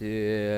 есть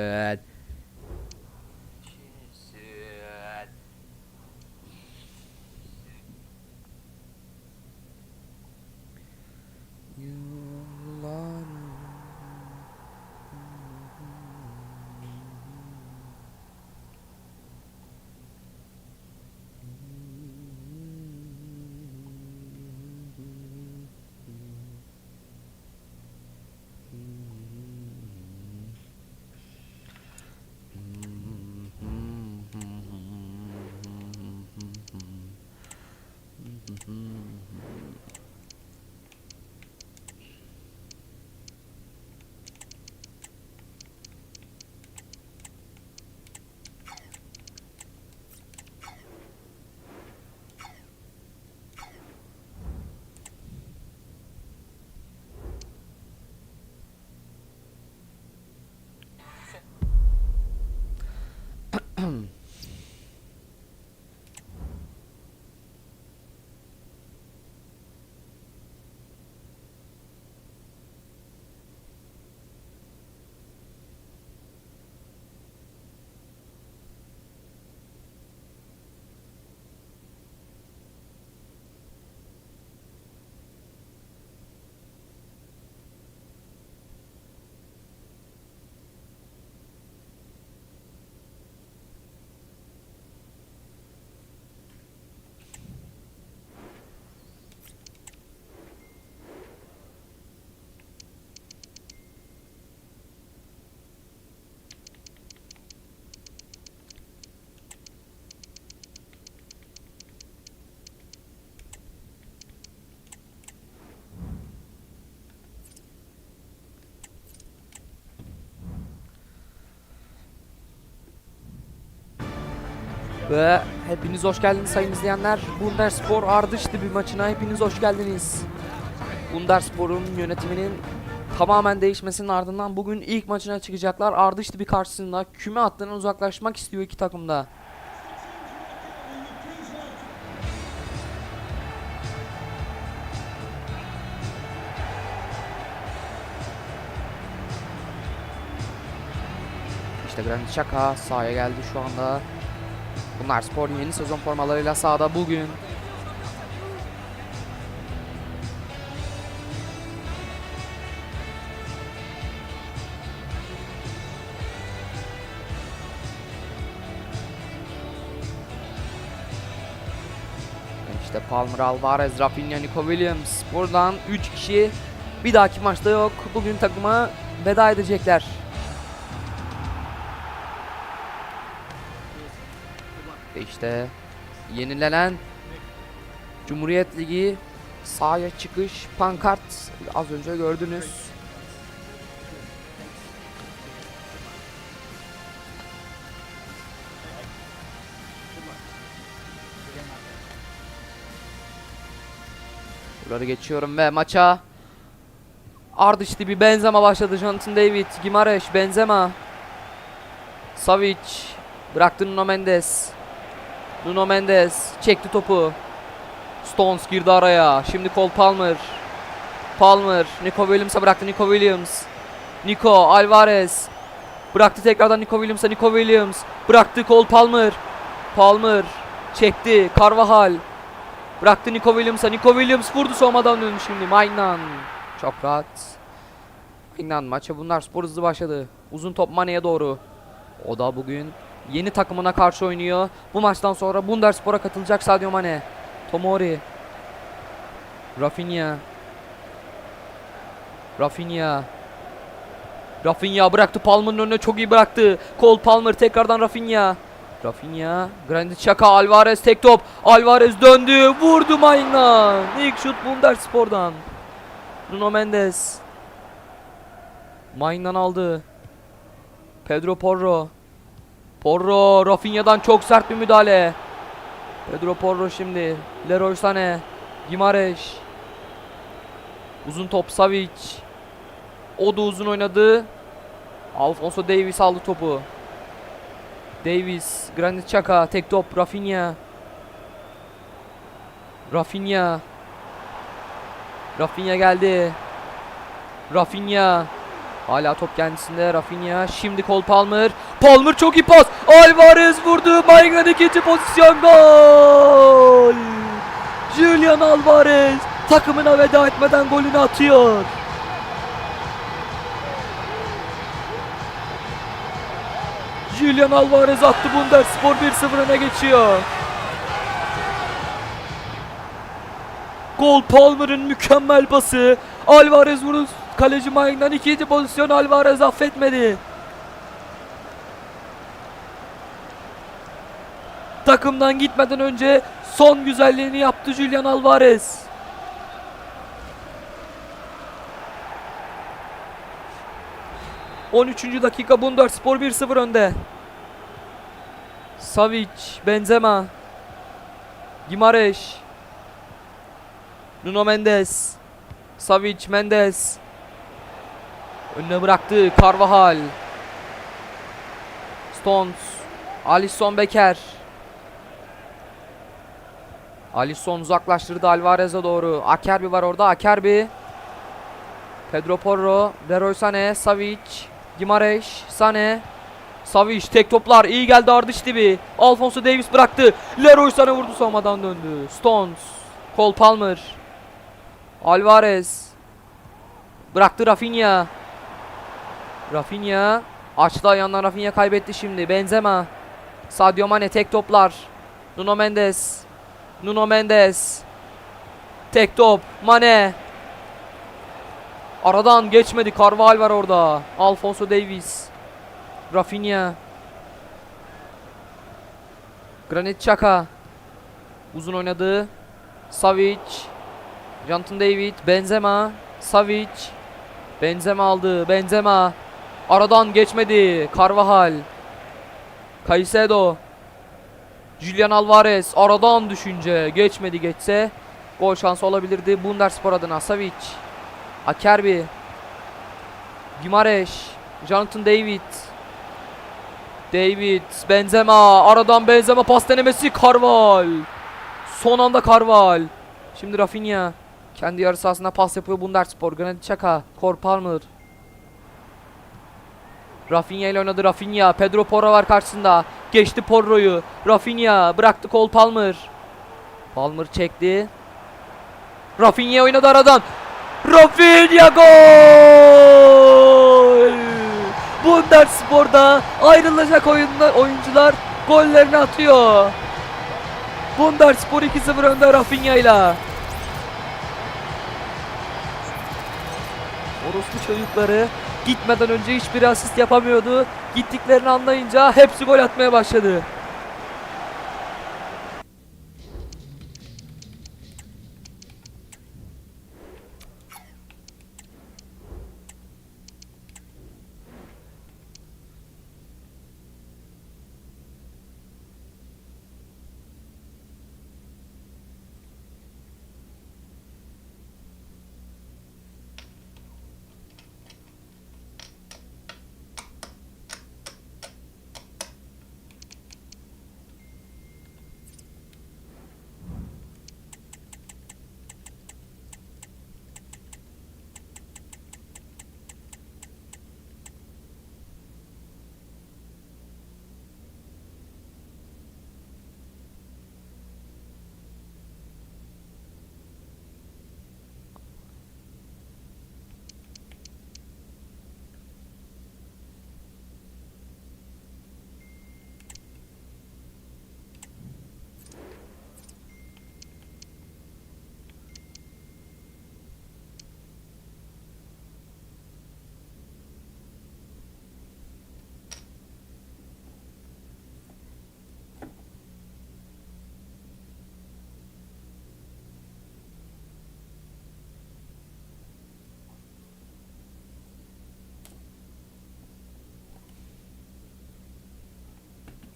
um Ve hepiniz hoş geldiniz sayın izleyenler. Bunderspor Ardışlı bir maçına hepiniz hoş geldiniz. Bunderspor'un yönetiminin tamamen değişmesinin ardından bugün ilk maçına çıkacaklar. Ardışlı bir karşısında küme hattından uzaklaşmak istiyor iki takımda. İşte Granit Xhaka sahaya geldi şu anda. Bunlar sporun yeni sezon formalarıyla sahada bugün. İşte Palmer, Alvarez, Rafinha, Nico Williams. Buradan 3 kişi bir dahaki maçta yok. Bugün takıma veda edecekler. İşte yenilenen Cumhuriyet Ligi sahaya çıkış pankart az önce gördünüz. Buraları geçiyorum ve maça ardıştı bir Benzema başladı. Jonathan David, Gimareş, Benzema, Savic, bıraktı Nuno Mendes. Nuno Mendes çekti topu. Stones girdi araya. Şimdi Cole Palmer. Palmer. Nico Williams'a bıraktı. Nico Williams. Nico Alvarez. Bıraktı tekrardan Nico Williams'a. Nico Williams. Bıraktı Cole Palmer. Palmer. Çekti. Carvajal. Bıraktı Nico Williams'a. Nico Williams vurdu soğumadan döndü şimdi. Maynan. Çok rahat. Maynan maça bunlar spor hızlı başladı. Uzun top Mane'ye doğru. O da bugün yeni takımına karşı oynuyor. Bu maçtan sonra Bunderspor'a katılacak Sadio Mane. Tomori. Rafinha. Rafinha. Rafinha bıraktı Palmer'ın önüne çok iyi bıraktı. Cole Palmer tekrardan Rafinha. Rafinha, Granit Xhaka, Alvarez tek top. Alvarez döndü, vurdu Mayna. İlk şut Bunderspor'dan. Bruno Mendes. Maynan aldı. Pedro Porro. Porro Rafinha'dan çok sert bir müdahale. Pedro Porro şimdi. Leroy Sané. Gimareş. Uzun top Savic. O da uzun oynadı. Alfonso Davis aldı topu. Davis, Granit Xhaka, tek top Rafinha. Rafinha. Rafinha geldi. Rafinha. Hala top kendisinde Rafinha. Şimdi Cole Palmer. Palmer çok iyi pas. Alvarez vurdu. Maignan ikinci pozisyon gol. Julian Alvarez takımına veda etmeden golünü atıyor. Julian Alvarez attı Bunderspor 1-0 öne geçiyor. Gol Palmer'ın mükemmel pası. Alvarez vurdu. Kaleci Maignan ikinci pozisyon Alvarez affetmedi. Takımdan gitmeden önce son güzelliğini yaptı Julian Alvarez. ...13. dakika Bunderspor 1-0 önde. Savic, Benzema, Gimareş, Nuno Mendes, Savic, Mendes, önüne bıraktı Carvajal, Stones, Alisson Becker, Alisson uzaklaştırdı Alvarez'e doğru. Akerbi var orada. Akerbi. Pedro Porro. Leroy Sané. Savic. Gimareş. Sané. Savic tek toplar. iyi geldi ardış dibi. Alfonso Davis bıraktı. Leroy Sané vurdu savunmadan döndü. Stones. Cole Palmer. Alvarez. Bıraktı Rafinha. Rafinha. Açtı ayağından Rafinha kaybetti şimdi. Benzema. Sadio Mane tek toplar. Nuno Mendes. Nuno Mendes. Tek top. Mane. Aradan geçmedi. Carvajal var orada. Alfonso Davis. Rafinha. Granit Xhaka. Uzun oynadı. Savic. Jonathan David. Benzema. Savic. Benzema aldı. Benzema. Aradan geçmedi. Carvajal. Caicedo. Julian Alvarez aradan düşünce geçmedi geçse gol şansı olabilirdi Bunderspor adına Savic Akerbi Gimareş Jonathan David David Benzema aradan Benzema pas denemesi Carval son anda Carval şimdi Rafinha kendi yarı sahasına pas yapıyor Bunderspor Granit Xhaka Cole Palmer Rafinha ile oynadı Rafinha. Pedro Porro var karşısında. Geçti Porro'yu. Rafinha bıraktı Cole Palmer. Palmer çekti. Rafinha oynadı aradan. Rafinha gol! Bunderspor'da ayrılacak oyunda oyuncular gollerini atıyor. Bunderspor 2-0 önde Rafinha ile. Orospu çocukları gitmeden önce hiçbir asist yapamıyordu. Gittiklerini anlayınca hepsi gol atmaya başladı.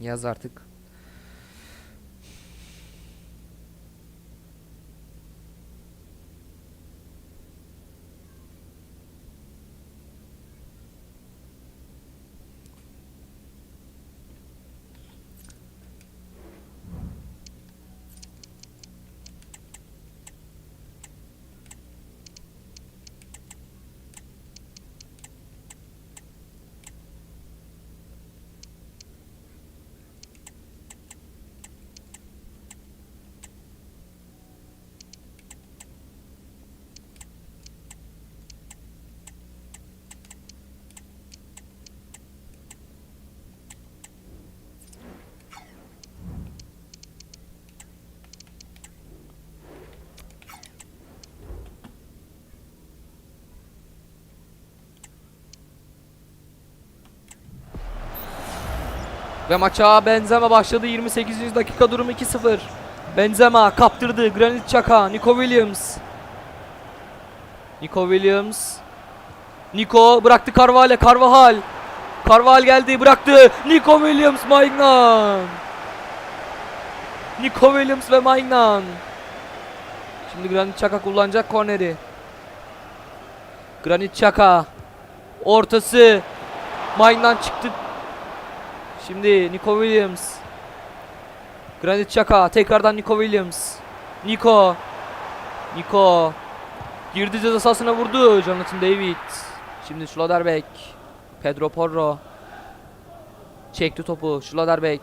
Yaz artık. Ve maça Benzema başladı 28. dakika durum 2-0. Benzema kaptırdı Granit Xhaka, Nico Williams. Nico Williams. Nico bıraktı Carvalho, Carvajal. Carvajal geldi bıraktı. Nico Williams, Maignan. Nico Williams ve Maignan. Şimdi Granit Xhaka kullanacak korneri. Granit Xhaka. Ortası. Maignan çıktı. Şimdi Nico Williams. Granit Xhaka tekrardan Nico Williams. Nico. Nico. Girdi ceza sahasına vurdu Jonathan David. Şimdi Schlotterbeck. Pedro Porro. Çekti topu Schlotterbeck.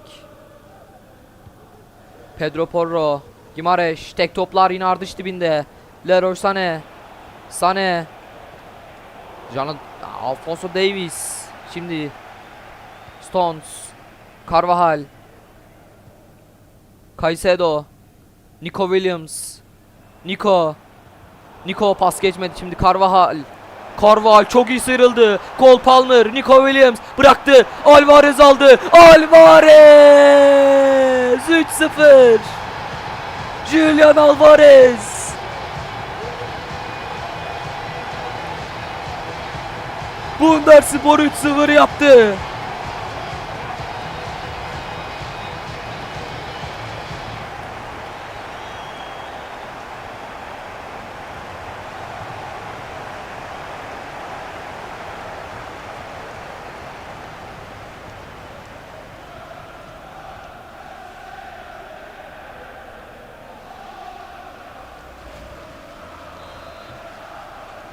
Pedro Porro. Gimareş. Tek toplar yine ardış dibinde. Leroy Sané. Sané. Jonathan Alfonso Davis. Şimdi Stones. Carvajal. Caicedo. Nico Williams. Nico. Nico pas geçmedi şimdi Carvajal. Carvajal çok iyi sıyrıldı. Cole Palmer, Nico Williams bıraktı. Alvarez aldı. Alvarez! 3-0. Julian Alvarez. Bunderspor 3-0 yaptı.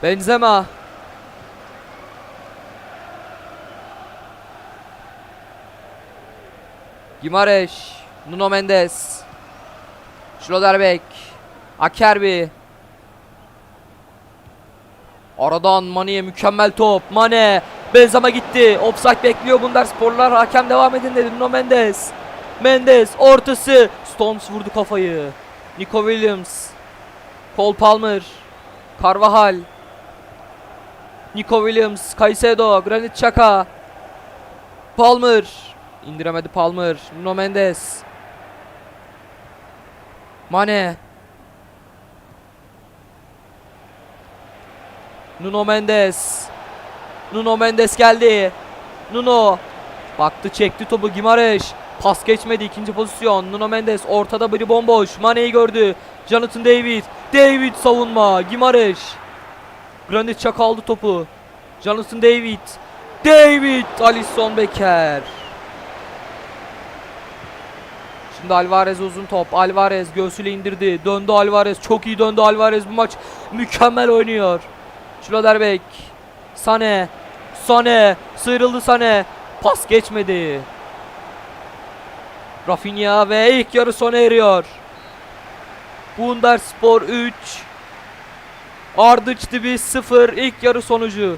Benzema. Gimareş. Nuno Mendes. Schlotterbeck. Akerbi. Aradan Mane'ye mükemmel top. Mane. Benzema gitti. Offside bekliyor bunlar sporlar. Hakem devam edin dedi. Nuno Mendes. Mendes ortası. Stones vurdu kafayı. Nico Williams. Cole Palmer. Carvajal. Nico Williams, Caicedo, Granit Xhaka. Palmer. İndiremedi Palmer. Nuno Mendes. Mane. Nuno Mendes. Nuno Mendes geldi. Nuno. Baktı çekti topu Gimareş. Pas geçmedi ikinci pozisyon. Nuno Mendes ortada biri bomboş. Mane'yi gördü. Jonathan David. David savunma. Gimareş. Granit Xhaka aldı topu. Jonathan David. David. Alisson Becker. Şimdi Alvarez uzun top. Alvarez göğsüyle indirdi. Döndü Alvarez. Çok iyi döndü Alvarez. Bu maç mükemmel oynuyor. Schlotterbeck. Sane. Sane. Sıyrıldı Sane. Pas geçmedi. Rafinha ve ilk yarı sona eriyor. Bunderspor 3. Ardıç Dibi 0 ilk yarı sonucu.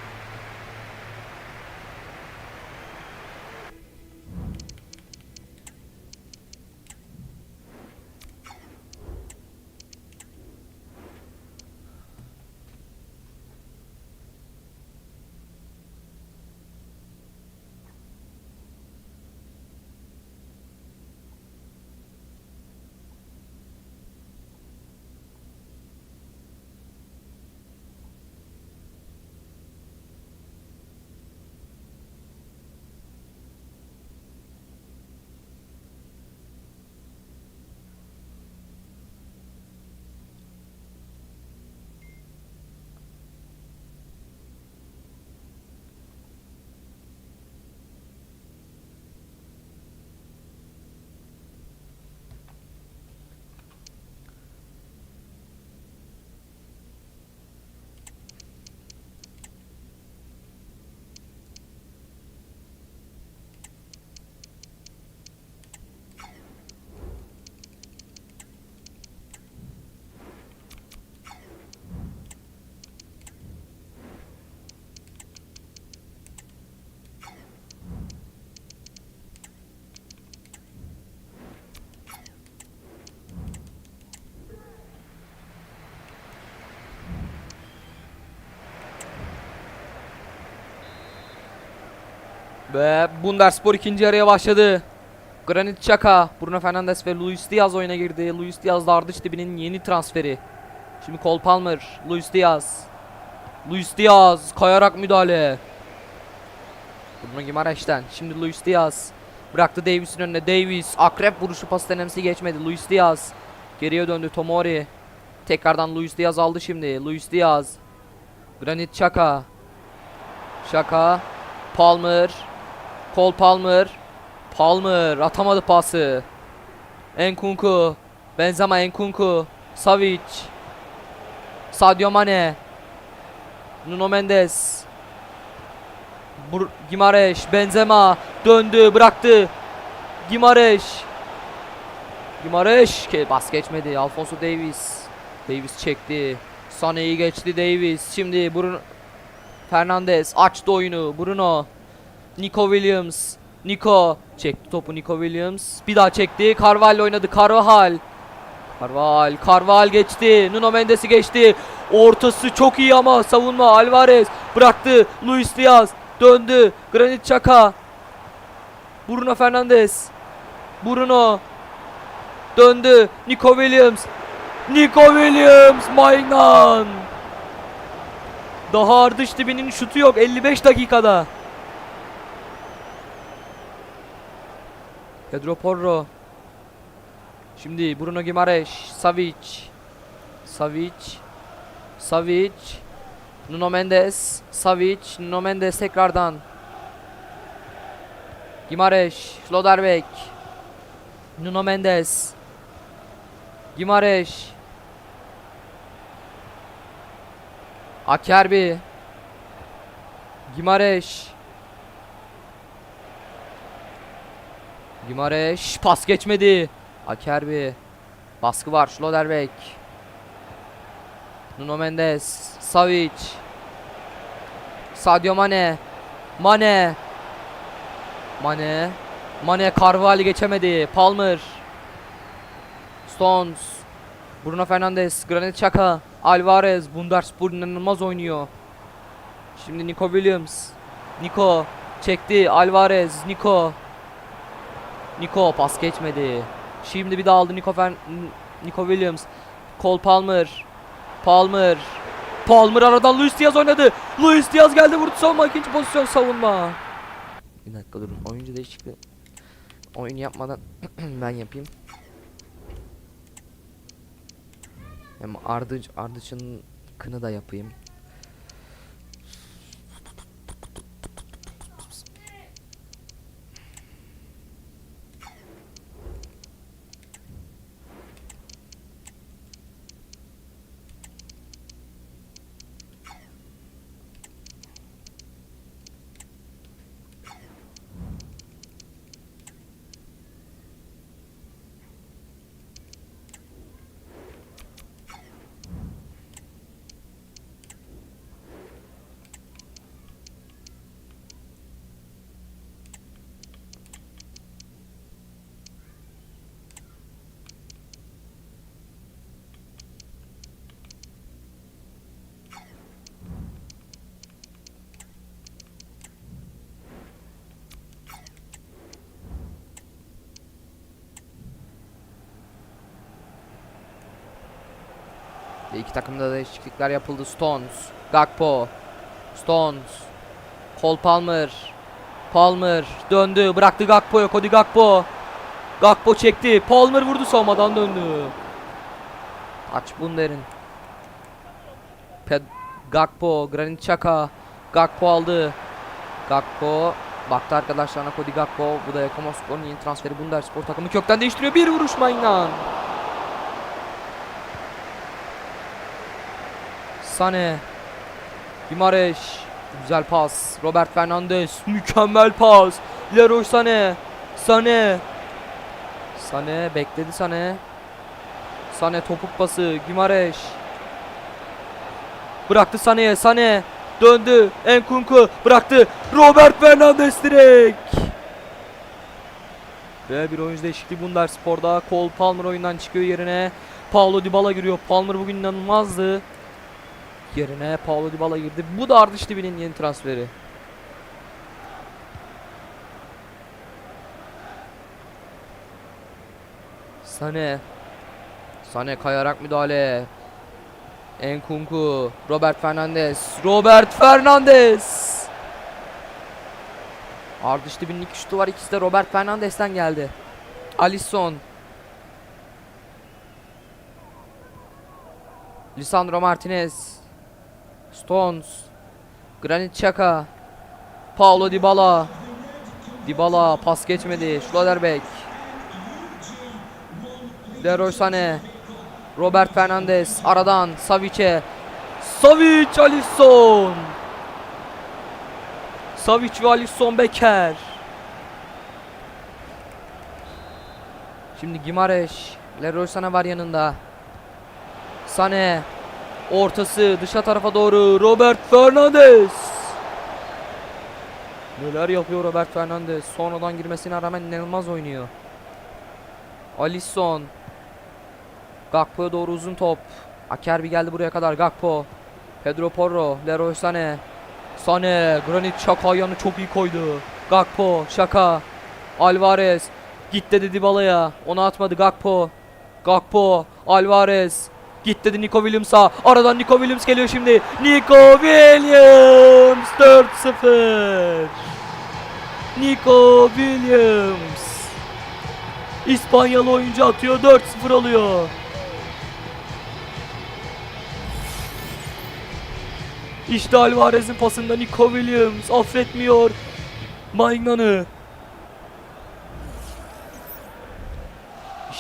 Ve Bunderspor ikinci yarıya başladı. Granit Xhaka, Bruno Fernandes ve Luis Diaz oyuna girdi. Luis Diaz da ardış dibinin yeni transferi. Şimdi Cole Palmer, Luis Diaz. Luis Diaz kayarak müdahale. Bruno Gimareş'ten. Şimdi Luis Diaz. Bıraktı Davis'in önüne. Davis akrep vuruşu pas denemesi geçmedi. Luis Diaz. Geriye döndü Tomori. Tekrardan Luis Diaz aldı şimdi. Luis Diaz. Granit Xhaka. Xhaka. Palmer. Cole Palmer. Palmer atamadı pası. Enkunku. Benzema Enkunku. Savic. Sadio Mane. Nuno Mendes. Bur Gimareş, Benzema döndü, bıraktı. Gimareş. Gimareş bas geçmedi. Alfonso Davis. Davis çekti. Sane'yi geçti Davis. Şimdi Bruno Fernandes açtı oyunu. Bruno. Nico Williams. Nico çekti topu Nico Williams. Bir daha çekti. Carvalho oynadı. Carvajal. Carvajal. Carvajal geçti. Nuno Mendes'i geçti. Ortası çok iyi ama savunma Alvarez bıraktı. Luis Diaz döndü. Granit Xhaka. Bruno Fernandes. Bruno döndü. Nico Williams. Nico Williams Maignan. Daha ardış dibinin şutu yok 55 dakikada. Pedro Porro. Şimdi Bruno Gimareş, Savic. Savic. Savic. Nuno Mendes. Savic. Nuno Mendes tekrardan. Gimareş. Sloterdijk. Nuno Mendes. Gimareş. Akerbi. Gimareş. Gimareş pas geçmedi. Akerbi. Baskı var Sloterdijk. Nuno Mendes, Savic. Sadio Mane. Mane. Mane. Mane Carvalho geçemedi. Palmer. Stones. Bruno Fernandes, Granit Xhaka, Alvarez, Bundarspor inanılmaz oynuyor. Şimdi Nico Williams. Nico çekti. Alvarez, Nico. Nico pas geçmedi. Şimdi bir daha aldı Nico Fer Nico Williams. Cole Palmer. Palmer. Palmer aradan Luis Diaz oynadı. Luis Diaz geldi vurdu savunma ikinci pozisyon savunma. Bir dakika durun oyuncu değişikliği. Oyun yapmadan ben yapayım. Hem Ardıç Ardıç'ın kını da yapayım. Ve iki takımda da değişiklikler yapıldı. Stones, Gakpo, Stones, Cole Palmer, Palmer döndü, bıraktı Gakpo'ya, Cody Gakpo. Gakpo çekti, Palmer vurdu savunmadan döndü. Aç Bunder'in. Gakpo, Granit Xhaka, Gakpo aldı. Gakpo baktı arkadaşlarına Cody Gakpo. Bu da Yakomospor'un yeni transferi Bunderspor takımı kökten değiştiriyor. Bir vuruş Mainan. Sane. Gimareş. Güzel pas. Robert Fernandes. Mükemmel pas. Leroy Sane. Sane. Sane bekledi Sane. Sane topuk pası. Gimareş. Bıraktı Sane'ye. Sane. Döndü. Enkunku bıraktı. Robert Fernandes direkt. Ve bir oyuncu değişikliği Bunderspor'da. Cole Palmer oyundan çıkıyor yerine. Paulo Dybala giriyor. Palmer bugün inanılmazdı. Yerine Paulo Dybala girdi. Bu da ardış dibinin yeni transferi. Sane. Sane kayarak müdahale. Enkunku. Robert Fernandez. Robert Fernandez. Ardış dibinin iki şutu var. İkisi de Robert Fernandez'ten geldi. Alisson. Lisandro Martinez. Stones. Granit Xhaka. Paulo Dybala. Dybala pas geçmedi. Schlotterbeck. Leroy Sané. Robert Fernandez aradan Savic'e. Savic Alisson. Savic ve Alisson Becker. Şimdi Gimareş. Leroy Sané var yanında. Sané. Ortası dışa tarafa doğru. Robert Fernandez. Neler yapıyor Robert Fernandez. Sonradan girmesine rağmen inanılmaz oynuyor. Alisson. Gakpo'ya doğru uzun top. Akerbi geldi buraya kadar. Gakpo. Pedro Porro. Leroy Sané. Sané. Granit Xhaka yanı çok iyi koydu. Gakpo. Xhaka. Alvarez. Git dedi Dybala'ya. Ona atmadı Gakpo. Gakpo. Alvarez. Git dedi Nico Williams'a. Aradan Nico Williams geliyor şimdi. Nico Williams 4-0. Nico Williams. İspanyalı oyuncu atıyor 4-0 alıyor. İşte Alvarez'in pasında Nico Williams affetmiyor. Maignan'ı.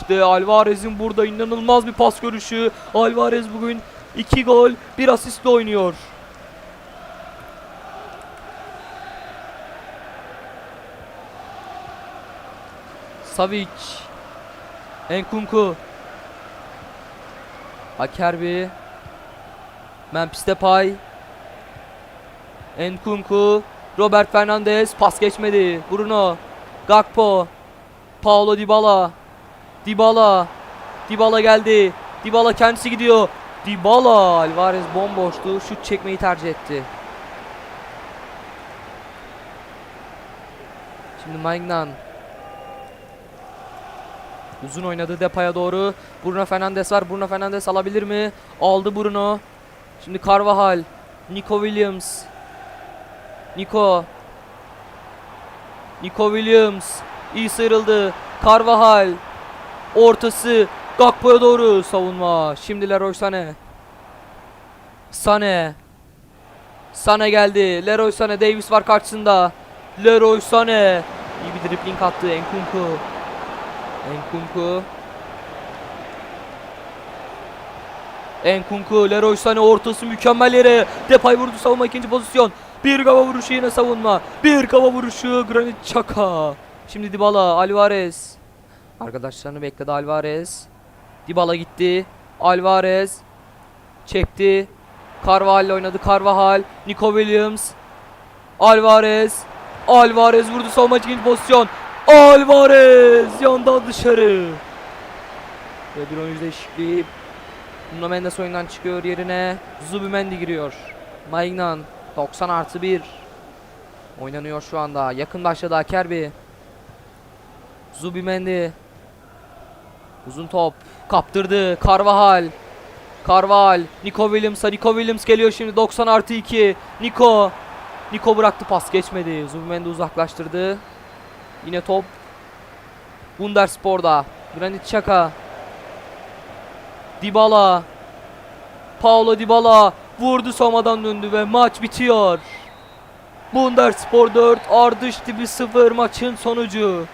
İşte Alvarez'in burada inanılmaz bir pas görüşü. Alvarez bugün 2 gol, 1 asistle oynuyor. Savic. Enkunku. Akerbi. Memphis Depay. Enkunku. Robert Fernandez. Pas geçmedi. Bruno. Gakpo. Paulo Dybala. Dybala. Dybala geldi. Dybala kendisi gidiyor. Dybala. Alvarez bomboştu. Şut çekmeyi tercih etti. Şimdi Maignan. Uzun oynadı Depay'a doğru. Bruno Fernandes var. Bruno Fernandes alabilir mi? Aldı Bruno. Şimdi Carvajal. Nico Williams. Nico. Nico Williams. İyi sıyrıldı. Carvajal. Ortası. Gakpo'ya doğru savunma. Şimdi Leroy Sané. Sané. Sané geldi. Leroy Sané. Davis var karşısında. Leroy Sané. İyi bir dribbling attı. Enkunku. Enkunku. Enkunku, Leroy Sané ortası mükemmel yere. Depay vurdu savunma ikinci pozisyon. Bir kafa vuruşu yine savunma. Bir kafa vuruşu Granit Xhaka. Şimdi Dybala, Alvarez. Arkadaşlarını bekledi Alvarez. Dybala gitti. Alvarez çekti. Carvajal oynadı. Carvajal, Nico Williams. Alvarez. Alvarez vurdu savunma ikinci pozisyon. Alvarez yandan dışarı. Ve bir oyuncu değişikliği. Nuno Mendes oyundan çıkıyor yerine. Zubimendi giriyor. Maignan 90 artı 1. Oynanıyor şu anda. Yakın başladı Akerbi. Zubimendi. Uzun top. Kaptırdı. Carvajal. Carvajal. Nico Williams'a. Nico Williams geliyor şimdi. 90 artı 2. Nico. Nico bıraktı pas geçmedi. Zubimendi uzaklaştırdı. Yine top. Bunderspor'da. Granit Xhaka. Dybala. Paulo Dybala vurdu savunmadan döndü ve maç bitiyor. Bunderspor 4, Ardış Dibi 0 maçın sonucu.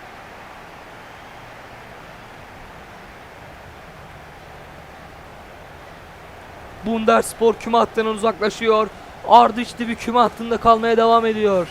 Bunderspor küme hattından uzaklaşıyor. Ardış Dibi küme hattında kalmaya devam ediyor.